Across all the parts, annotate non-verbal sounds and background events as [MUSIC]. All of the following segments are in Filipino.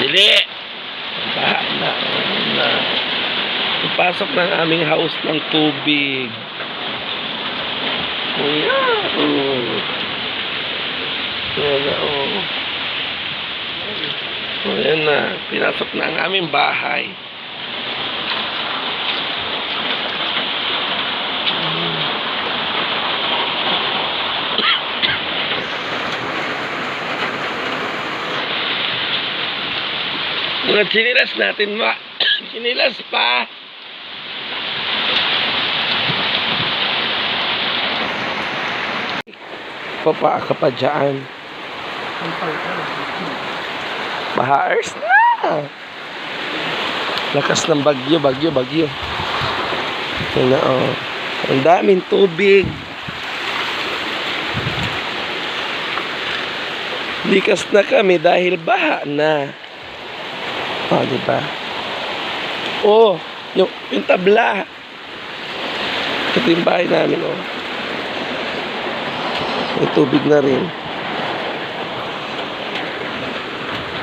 Dili! Baha na. na. Pasok ng aming house ng tubig. Kuya. Oh. Yan na, oh. Oh, yan na. Pinasok na ang aming bahay. Mga chinilas natin, ma. [COUGHS] Chinilas pa. Papa ka pa dyan. Bahaers na. Lakas ng bagyo, bagyo, bagyo. Yan na, oh. Ang daming tubig. Likas na kami dahil baha na. Oh, di ba? Oh, yung, yung tabla. Ito yung bahay namin, oh. May tubig na rin.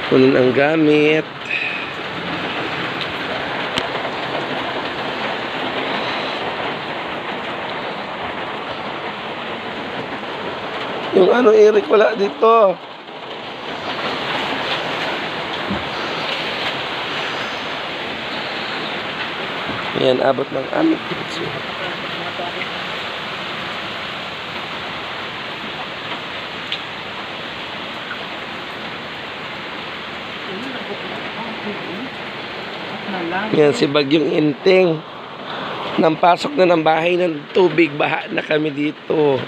Kunin ang gamit. Yung ano, Eric, wala dito. Yan, abot ng aming pitso. Yan si Bagyong Inting. Nang pasok na ng bahay ng tubig, baha na kami dito.